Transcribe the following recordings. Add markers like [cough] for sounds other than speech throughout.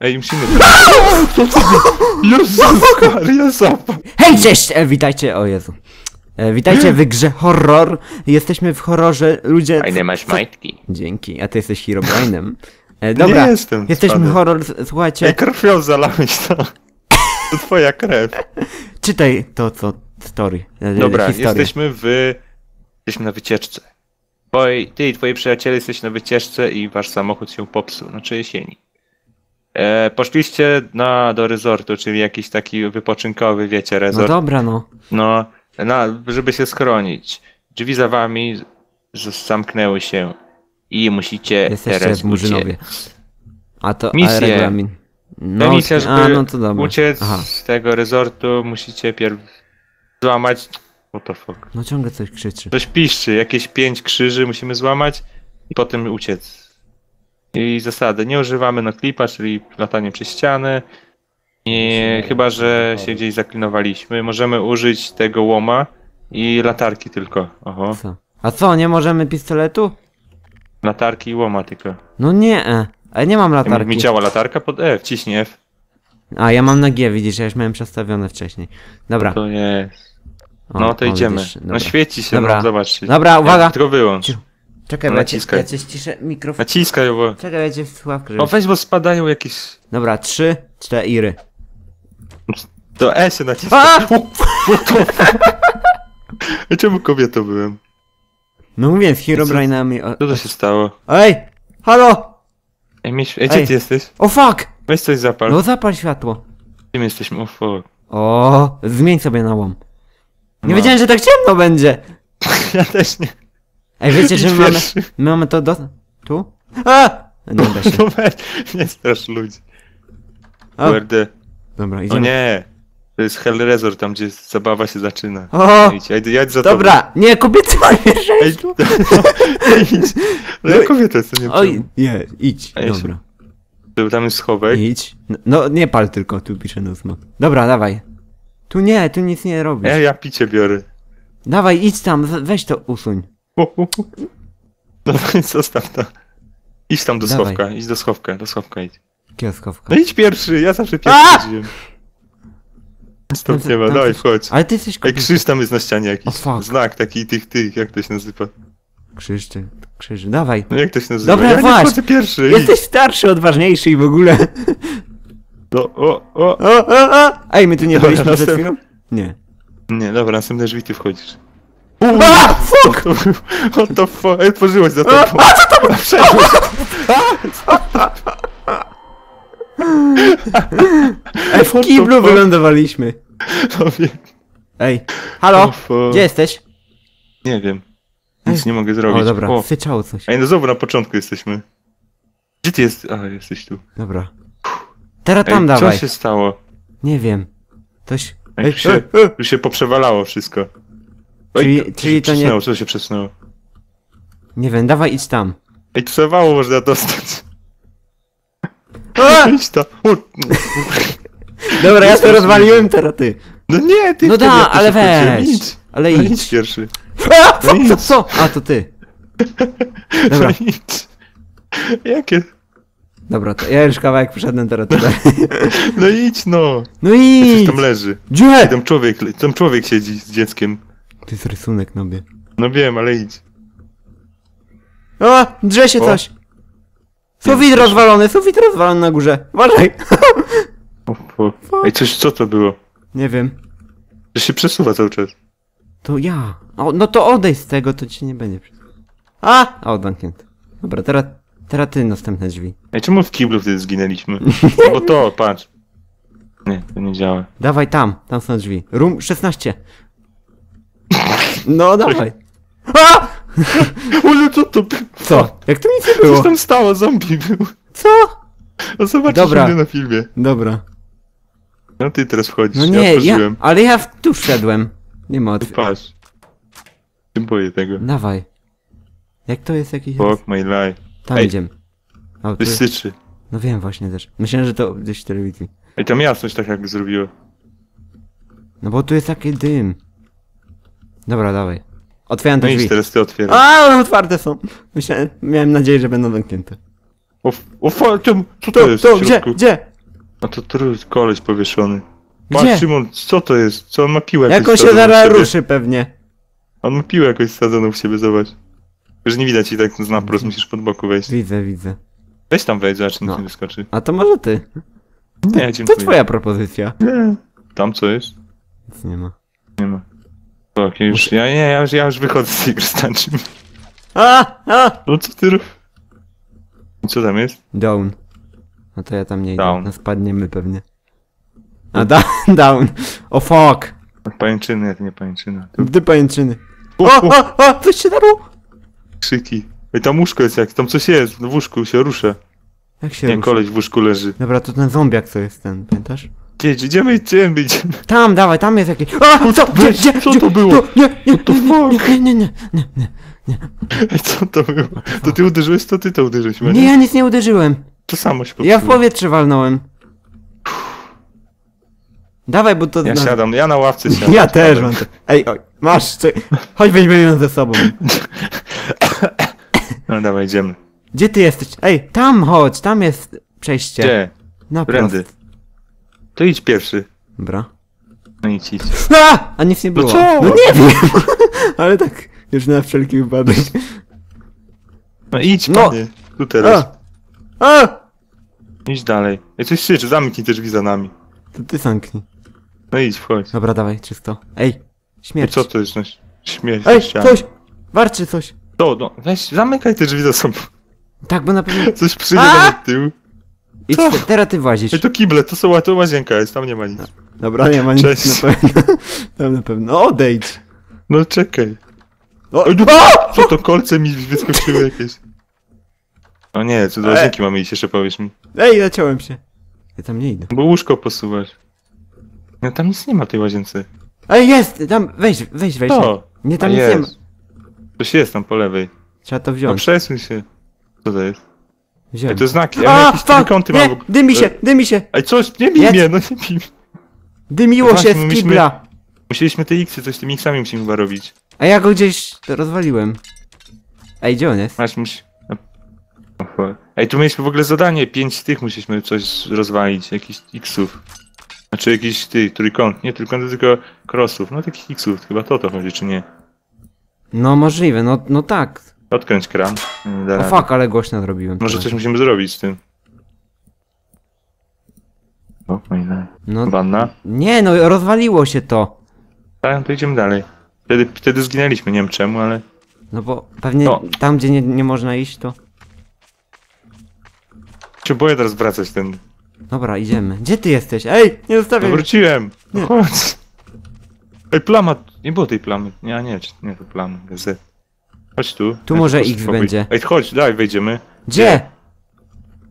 Ej, musimy... [laughs] Jezus Maria, zapach! Hej, cześć! E, witajcie, o Jezu. E, witajcie w grze horror. Jesteśmy w horrorze, ludzie... Fajne masz majtki. Dzięki, a ty jesteś Herobrine'em. E, dobra, Nie jestem, jesteśmy horror, s- słuchajcie, Ej, krwią zalałeś to. To twoja krew. czytaj to, co story. e, Dobra, historię. jesteśmy w... Jesteśmy na wycieczce. Twoi, ty i twoi przyjaciele jesteście na wycieczce i wasz samochód się popsuł, znaczy jesieni. E, poszliście na, do resortu, czyli jakiś taki wypoczynkowy, wiecie, No resort. dobra, no. No, na, żeby się schronić. Drzwi za wami zamknęły się i musicie Jesteście teraz w Murzynowie. A to, Misję. a regulamin. No, misja, żeby a, no to dobra. uciec Aha, z tego resortu musicie pierw złamać... What the fuck? no ciągle coś krzyczy. Coś piszczy, jakieś pięć krzyży musimy złamać i potem uciec. I zasady, nie używamy no klipa, czyli latanie przez ściany. I chyba, że się gdzieś zaklinowaliśmy, możemy użyć tego łoma i latarki tylko. Oho, Co? A co, nie możemy pistoletu? latarki i łoma tylko. No nie, e. A nie mam Mi latarki. działa latarka pod F, ciśnij F. A, ja mam na G, widzisz, ja już miałem przestawione wcześniej. Dobra. To jest. No to o, idziemy. widzisz, No świeci się, Dobra. no zobacz. Dobra, uwaga. Tylko wyłącz. Ciu. Czekaj, cię, Naciskaj. ja mikrofon. Naciskaj, bo... Czekaj, ja cię w słuchawkę. O weź, bo spadają jakieś... Dobra, trzy, cztery. To E się naciska. A! [laughs] Czemu kobietą byłem? No mówię, z Herobrine'ami. O... Co to się stało? Ej! Halo! Ej, Miś... Ej, gdzie ty jesteś? O fuck! Weź coś zapal. No zapal światło. My jesteśmy? O fuck. O, zmień sobie na łom. Nie No. wiedziałem, że tak ciemno będzie. [laughs] Ja też nie. Ej, wiecie, że my mamy, my mamy to do... Tu? A! Nie da się. [laughs] No weź, nie strasz ludzi. O, Kurde. dobra, O idziemy. nie. To jest Hell Resort, tam gdzie zabawa się zaczyna. O! Idź, jedź za tobą. Dobra, nie, kobiety mają Ej, pierwszeństwo. [laughs] idź. No ja kobieta jestem, nie Oj, nie, idź, A ja się- dobra. Tam jest schowek. Idź. No, No, nie pal tylko, tu pisze no smoke. Dobra, dawaj. Tu nie, tu nic nie robisz. Ej, ja picie biorę. Dawaj, idź tam, weź to usuń. Więc zostaw to. Idź tam do Dawaj. schowka, idź do schowka, do schowka idź. Kioskowka. No idź pierwszy, ja zawsze A! pierwszy chodziłem. Stąd No nie ma, no dawaj to- wchodź. Ale ty jesteś Ej, krzyż tam jest na ścianie jakiś. Fuck. Znak taki tych, tych, jak to się nazywa? Krzyż, ty, krzyż, dawaj. No jak to się nazywa? Dobra, ja nie wchodzę pierwszy. idź. Jesteś starszy, odważniejszy i w ogóle. No, o, o. O, o, o. Ej, my tu nie Dobra, byliśmy przed następny. chwilą? Nie. Nie, dobra, następne drzwi ty wchodzisz. A, fuck! [laughs] What the fuck? Ej, otworzyłeś za tobą. A, co to było? Wszedłeś. [laughs] Ej, w kiblu wylądowaliśmy. No wiem. Ej, halo? Gdzie jesteś? Nie wiem. Nic nie mogę zrobić. O, dobra, O. syczało coś. Ej, no znowu na początku jesteśmy. Gdzie ty jest? A, jesteś tu. Dobra. Teraz Ej, tam co dawaj. się stało? Nie wiem. Coś... Ej, Ej, już, się, ej, ej. już się poprzewalało wszystko. Czyli- Ej, czyli to nie- Co się przesunęło? Nie wiem, dawaj idź tam. Ej, przewało można dostać. A! [laughs] Idź tam. O, Dobra, ja to rozwaliłem, teraz ty. No nie, ty No wtedy da, jak to ale się weź. Idź. Ale No idź. idź pierwszy. A, co, No co, idź. co? A, to ty. Dobra, No idź. Jakie? dobra, to ja już kawałek przyszedłem teraz tutaj. No idź no. No Coś idź! tam leży. Gdzie? Tam człowiek, tam człowiek siedzi z dzieckiem. To jest rysunek nobie. No wiem, ale idź. O, drze się O. coś. Sufit rozwalony, sufit rozwalony na górze. Uważaj. O, o. Ej, coś, co to było? Nie wiem. To się przesuwa cały czas. To ja. O, no to odejdź z tego, to ci nie będzie. A! A, zamknięte. Dobra, teraz, teraz ty następne drzwi. Ej, czemu w kiblu wtedy zginęliśmy? No [laughs] bo to, patrz. Nie, to nie działa. Dawaj tam, tam są drzwi. Room 16. No, dawaj. A! [laughs] Ale co to było? Co? Jak to nic nie Coś było? tam stało, zombie był. Co? No zobaczysz Dobra. mnie na filmie. Dobra. No ty teraz wchodzisz, No ja nie, ja, otworzyłem. ale ja w- tu wszedłem. Nie ma otw- patrz. Tym boję tego. Dawaj. Jak to jest jakiś... Fuck my life. Tam Ej. idziemy. O, tu Coś jest... syczy. No wiem właśnie też. Myślałem, że to gdzieś w telewizji. Ej, tam jasność tak jak zrobiło. No bo tu jest taki dym. Dobra, dawaj. Otwieram No te idź, drzwi. teraz ty otwierasz. A, one otwarte są. Myślałem, miałem nadzieję, że będą zamknięte. O, f- o, fa- tam, co To, to jest to, w gdzie, środku? gdzie? No to tru- koleś powieszony. Gdzie? Patrz, Szymon, co to jest? Co on ma piłę Jak on się zaraz siebie? ruszy pewnie. On ma piłę jakoś wsadzoną w siebie, zobacz. Już nie widać i tak z naprost, musisz pod boku wejść. Widzę, widzę. Weź tam wejdź, zobacz, No. nie wyskoczy. A to może ty. Nie, To dziękuję. twoja propozycja. Nie. Tam co jest? Nic nie ma. Nie ma. Tak, ja już, ja, nie, ja już, ja już wychodzę z tej gry stańczym. A! A! No co ty robisz? I Co tam jest? Down. No to ja tam nie idę. Down. No spadniemy pewnie. A da [laughs] down. O fuck. Pajęczyny, jak nie pajęczyna. Tu Gdy pajęczyny. O, O, o. o, coś się darło. krzyki. Ej, tam łóżko jest jak, tam coś jest, w łóżku się rusza. Jak się Nie, ruszy? koleś w łóżku leży. Dobra, to ten zombiak co jest ten, pamiętasz? Gdzie, idziemy, idziemy, idziemy. Tam, dawaj, tam jest jakiś... A, co, gdzie, weź, gdzie, co gdzie, to było? Nie, nie, What the nie, fuck? nie, nie, nie, nie, nie, nie, [laughs] Ej, co to było? To ty uderzyłeś, to ty to uderzyłeś, nie, nie? ja nic nie uderzyłem. To samo się Ja w popsuło. powietrze walnąłem. Dawaj, bo to... Ja na- siadam, ja na ławce siadam. Ja też mam to. [laughs] Ej, oj, masz, czy... chodź weźmiemy ją ze sobą. [laughs] No dawaj, idziemy. Gdzie ty jesteś? Ej, tam chodź, tam jest przejście. Gdzie? Na Prędy. To idź pierwszy. Dobra. No idź, idź. A! A nic nie było. co? No nie wiem. [laughs] Ale tak, już na wszelki wypadek. No idź, No. panie. Tu teraz. A! A! Idź dalej. Ej, coś krzyczy, zamknij te drzwi za nami. To ty zamknij. No idź, wchodź. Dobra, dawaj, czysto. Ej, Ej, śmierć. co to jest? No, śmierć. Ej, ściana. coś! Warczy coś. To, no, weź, zamykaj te drzwi za sobą. Tak, bo na pewno... [laughs] Coś przyjdzie do tyłu. Idź, te- teraz ty włazisz. Ej, to kible, to są, to łazienka jest, tam nie ma nic. Dobra, nie ma nic Cześć. na pewno. [laughs] Tam na pewno. Odejdź. No czekaj. O, Ej, no, co to kolce mi wyskoczyły jakieś? O nie, co do Ej. łazienki mamy iść, jeszcze powiesz mi. Ej, zaciąłem się. Ja tam nie idę. Bo łóżko posuwać. No tam nic nie ma w tej łazience. Ej, jest! Tam, weź, weź, weź. To! Nie, tam A nic nie ma. jest. Coś jest tam po lewej. Trzeba to No wziąć. przesuń się. Co to jest? Ej, to znaki, ja A, fuck! mam. Nie, ogóle. dymi się, dymi się! Ej, coś, nie bij mnie, no nie bij mnie. Dymiło Właśnie, się z kibla! Musieliśmy te X-y, coś z tymi X-ami musimy chyba robić. A ja go gdzieś rozwaliłem. Ej, gdzie on jest? Masz, musi... no. Ej, tu mieliśmy w ogóle zadanie, pięć z tych musieliśmy coś rozwalić, jakichś X-ów. Znaczy jakiś tych trójkąt, nie trójkąty, tylko crossów, no takich X-ów, chyba to to chodzi, czy nie? No możliwe, no, no tak. Odkręć kran. O rady. fuck, ale głośno zrobiłem. Może coś musimy zrobić z tym. O, no i dalej. No Wanna. nie, no rozwaliło się to. Tak, to idziemy dalej. Wtedy, wtedy zginęliśmy, nie wiem czemu, ale... No bo pewnie No. tam, gdzie nie, nie można iść, to... Się boję teraz wracać ten... Dobra, idziemy. Gdzie ty jesteś? Ej, nie No zostawiaj. wróciłem! No Nie. chodź! Ej, plama! Nie było tej plamy. Nie, nie, nie to plamy, gazet. Chodź tu. Tu może. X będzie. Ej, chodź, daj, wejdziemy. Gdzie?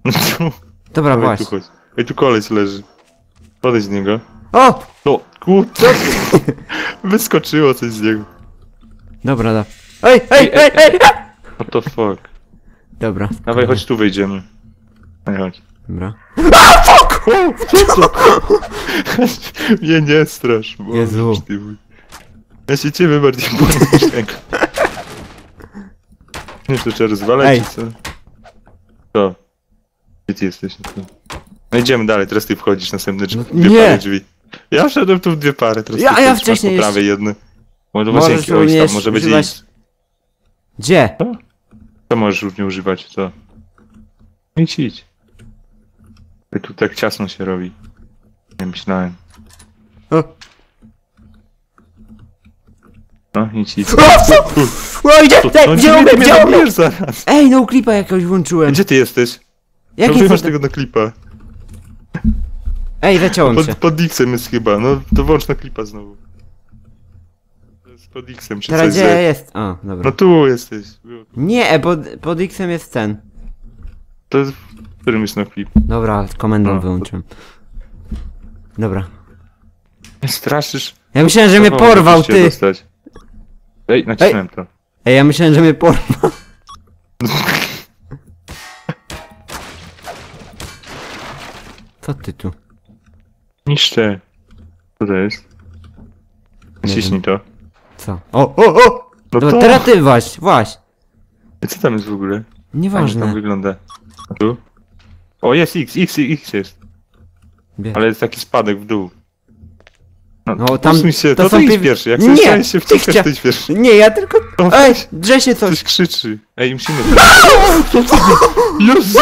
No tu, Dobra, dawaj, właśnie. tu chodź. Ej, tu koleś leży. Podejdź do niego. O! No, kurde. [laughs] Wyskoczyło coś z niego. Dobra, da. Ej, ej, Ej, ej! [laughs] What the fuck. Dobra. Dawaj, chodź tu wejdziemy. Ej, chodź. Dobra. O, co to? Nie, nie strasz. Boże, Jezu. ty mój. Ja się ciebie bardziej [laughs] boję niż tego. Nie, to trzeba rozwalać, Ej. czy co? Co? Gdzie ty jesteś? No, to- no idziemy dalej, teraz ty wchodzisz, następne drzwi. No Dwie nie. pary drzwi. Ja wszedłem tu w dwie pary, teraz Ja- ty ja wchodzisz, masz wcześniej po prawej jedne. Może Możesz łazienki, oj, również tam może będzie używać- X. Gdzie? Co możesz równie używać, co? Idź, idź. Ej, Tu tak ciasno się robi. Nie myślałem. O. No, idź, idź. O, idzie! Ej, no gdzie nie, Gdzie zabijesz zaraz. Ej, no klipa jakiegoś włączyłem. Gdzie ty jesteś? No Jaki masz tego na klipa. Ej, zaciąłem się. Pod, pod X-em jest chyba, no to włącz na klipa znowu. To jest pod X-em czy Teraz coś. gdzie jest? A, dobra. No tu jesteś. Było. Nie, pod, pod X-em jest ten. To jest, w którym jest na klip. Dobra, komendą No. wyłączyłem. Dobra. Nie straszysz. Ja myślałem, że mnie O, porwał, musisz się ty! Dostać. Ej, nacisnąłem to. Ej, ja myślałem, że mnie porwał. Co ty tu? Niszczę. Co to jest? Nie Naciśnij to. Co? O, o, o! No Dobra, to. teraz ty waś. Ej, Co tam jest w ogóle? Fajnie tam Nieważne. wygląda. A tu? O, jest X, X, X jest. Ale jest taki spadek w dół. No, No, tam- się, to to, są ty piew- pierwszy. Jak Nie, Nie, się ty wciskasz, chcia- to idź pierwszy. Nie, ja tylko... Ej, drze się coś. Coś krzyczy. Ej, musimy... [laughs] Jezus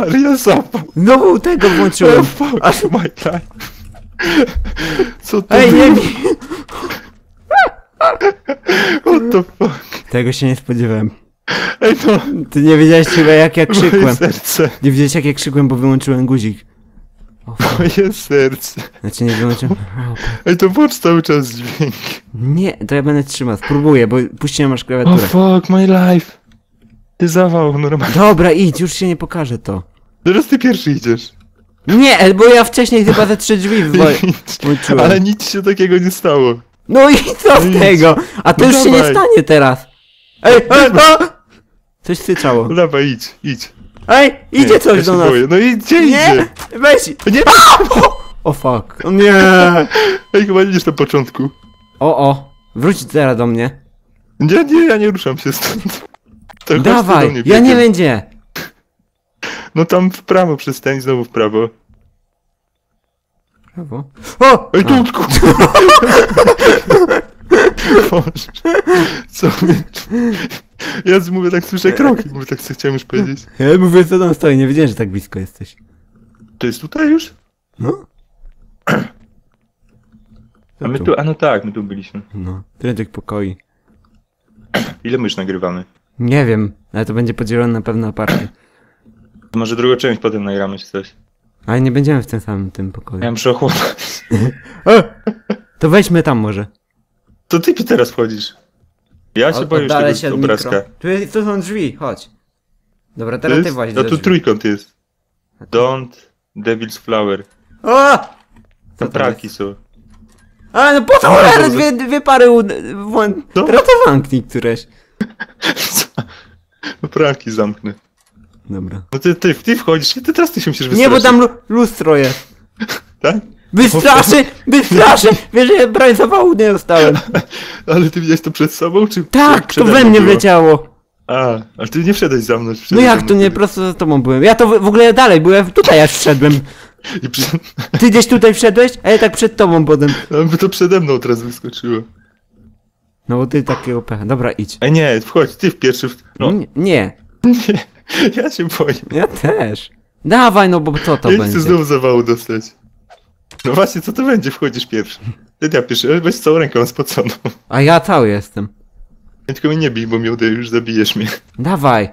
Maria, zapał. Znowu tego włączyłem. [laughs] Oh fuck my life. Co to Ej, nie bij. What the fuck? Tego się nie spodziewałem. Ej, no. Ty nie wiedziałeś chyba jak ja krzykłem. Moje serce. Nie wiedziałeś jak ja krzykłem, bo wyłączyłem guzik. O. Moje serce. Znaczy nie wyłączyłem. Ej, to włącz cały czas dźwięk. Nie, to ja będę trzymał. Spróbuję, bo puściłem masz Oh klawiaturę. fuck my life. Ty zawał, normalnie. Dobra, idź, już się nie pokaże to. Teraz ty pierwszy idziesz. Nie, bo ja wcześniej chyba ze trzy drzwi wo- Idź. włączyłem. Ale nic się takiego nie stało. No i co z Idź. tego? A to No już się nie dawaj. stanie teraz. Ej, ej, a! Coś syczało. No dawaj, idź, idź. Ej, idzie Nie, coś ja do nas. Boję. No idzie, Nie, idzie. weź. Nie. O fuck. O nie. Ej, chyba idziesz na początku. O, o. Wróć teraz do mnie. Nie, nie, ja nie ruszam się stąd. To Dawaj, mnie ja nie będzie. No tam w prawo przystań, znowu w prawo. Brawo. O! Ej. Tutku! [laughs] Boże, co mnie... Ja mówię, tak słyszę kroki, mówię, tak co chciałem już powiedzieć. Ja mówię, co tam stoi, nie wiedziałem, że tak blisko jesteś. To jest tutaj już? No. A my tu, a no tak, my tu byliśmy. No, prędzej pokoi. Ile my już nagrywamy? Nie wiem, ale to będzie podzielone na pewno aparty. Może drugą część potem nagramy czy coś. Ale nie będziemy w tym samym tym pokoju. Ja muszę ochłonąć. [laughs] To weźmy tam może. To ty teraz wchodzisz. Ja się O- boję oddalę tego się od obrazka. mikro. Tu, jest, tu są drzwi, chodź. Dobra, To teraz ty właśnie No tu trójkąt jest. Don't, Devil's Flower. O! Tam traki jest? są. A, no po co Dobra, teraz dwie, dwie pary u... włą- Co? Teraz to zamknij któreś. [laughs] No pralki zamknę. Dobra. No ty, ty, ty wchodzisz, ty teraz ty się musisz Nie, wystraszyć. bo tam lu- lustro jest. [laughs] Tak? Wystraszy! [laughs] Wystraszy! Wiesz, że ja prawie zawału nie dostałem. [laughs] Ale ty widziałeś to przed sobą, czy Tak, to we mnie było? wleciało. A, ale ty nie wszedłeś za mną. No jak to nie, prosto za tobą byłem. Ja to w, w ogóle dalej byłem, tutaj aż wszedłem. [laughs] I przy... Ty gdzieś tutaj wszedłeś, a ja tak przed tobą potem. No, by to przede mną teraz wyskoczyło. No bo ty takiego pecha. Dobra, idź. Ej nie, wchodź, ty w pierwszy... W... No, Nie, nie, ja się boję. ja też. Dawaj, no bo co to ja będzie? chcę znowu zawału dostać. No właśnie, co to będzie? Wchodzisz pierwszy. Ty ja pierwszy, weź całą ręką spoconą. A ja cały jestem. Ja tylko mnie nie bij, bo mnie już zabijesz mnie. Dawaj.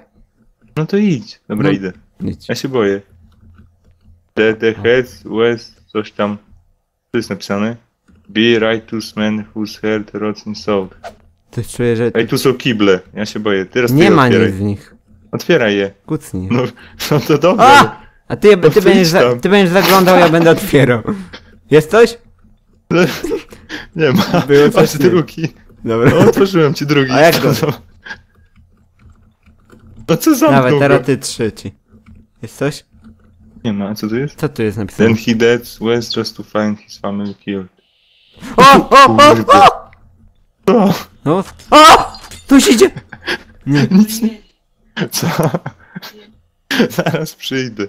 No to idź. Dobra, No. idę. Idź. Ja się boję. The, the heads, west, coś tam. Co jest napisane? Be righteous man whose heart rots in soul. Coś czuję, że Ej, tu są kible. Ja się boję. Teraz nie ty ma otwieraj. nic w nich. Otwieraj je. Kucnij. No, [laughs] no to dobrze. A! A ty, ty, będziesz za, ty będziesz zaglądał, ja będę otwierał. Jest coś? [laughs] Nie ma. Było coś Masz nie. drugi. Dobra. No, otworzyłem ci drugi. A jak go? [laughs] No co zamknął Dawaj, teraz ty trzeci. Jest coś? Nie ma, a co to jest? Co tu jest napisane? Then he dead west just to find his family killed. O, o, o, o! O, No, o! Tu się idzie! Nie. nic nie... Co? [laughs] Zaraz przyjdę.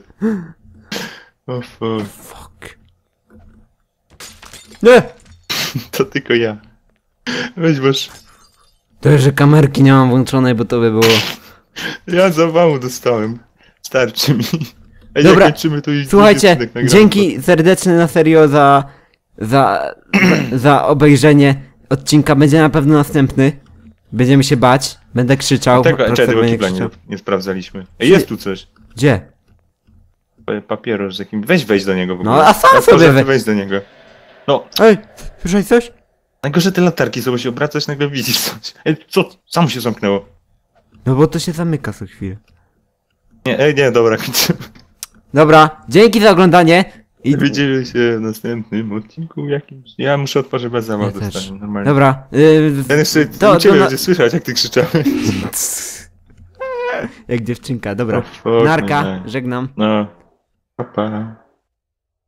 O fuck. Fuck. Nie! [laughs] To tylko ja. Weź masz... To, że kamerki nie mam włączonej, bo to by było... Ja zawału dostałem. Starczy mi. Ej, Dobra, kończymy, to i Słuchajcie, dzięki serdeczne na serio za, za, za, [clears throat] za obejrzenie odcinka. Będzie na pewno następny. Będziemy się bać. Będę krzyczał. Tego, czekaj, tego kibla nie, nie sprawdzaliśmy. Ej, jest tu coś. Gdzie? Pa- Papierosz z jakim... Weź wejdź do niego w No, ogóle. a sam Ja sobie we- Wejdź do niego. No, Ej, słyszałeś coś? najgorsze te latarki bo się obracać, nagle widzisz coś. Ej, co? Samo się zamknęło. No bo to się zamyka co chwilę. Nie, ej, nie, dobra, [laughs] kończymy. Dobra, dzięki za oglądanie. I... Widzimy się w następnym odcinku jakimś. Ja muszę otworzyć bez zabaw Ja normalnie. Dobra. Yy, Ten jeszcze To- to, na- będzie słyszeć, jak ty krzyczałeś. [laughs] jak dziewczynka, dobra. Narka, nie. żegnam. No, pa, pa.